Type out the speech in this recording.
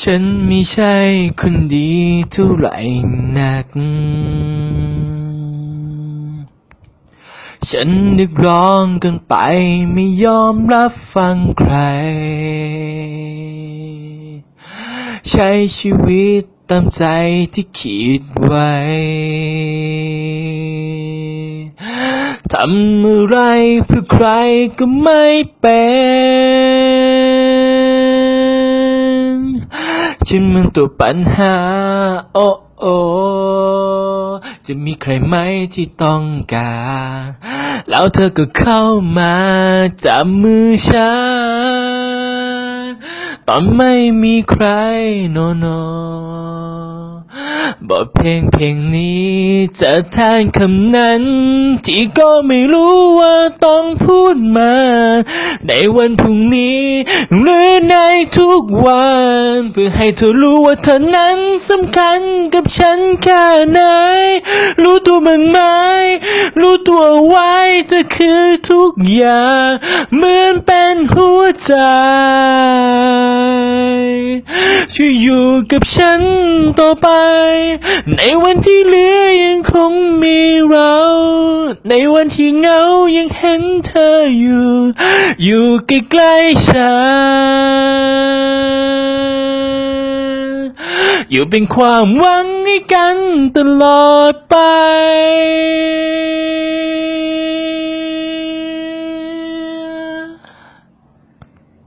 ฉันไม่ใช่คนดีเท่าไหร่นัก ฉันนึกร้องกันไปไม่ยอมรับฟังใคร ใช้ชีวิตตามใจที่คิดไว้ ทำอะไรเพื่อใครก็ไม่เป็น ฉันมันตัวปัญหา โอ้โอจะมีใครไหมที่ต้องการ แล้วเธอก็เข้ามาจับมือฉัน ตอนไม่มีใครโนโน บทเพลงเพลงนี้จะแทนคำนั้น ที่ก็ไม่รู้ว่าต้องพูดมา ในวันพรุ่งนี้ หรือในทุกวัน เพื่อให้เธอรู้ว่าเธอนั้นสำคัญกับฉันแค่ไหน รู้ตัวบ้างไหมรู้ตัวไว้เธอคือทุกอย่าง เหมือนเป็นหัวใจ ช่วยอยู่กับฉันต่อไป ในวันที่เหลือยังคงมีเรา ในวันที่เงายังเห็นเธออยู่ อยู่ใกล้ๆฉัน อยู่เป็นความหวังให้กันตลอดไป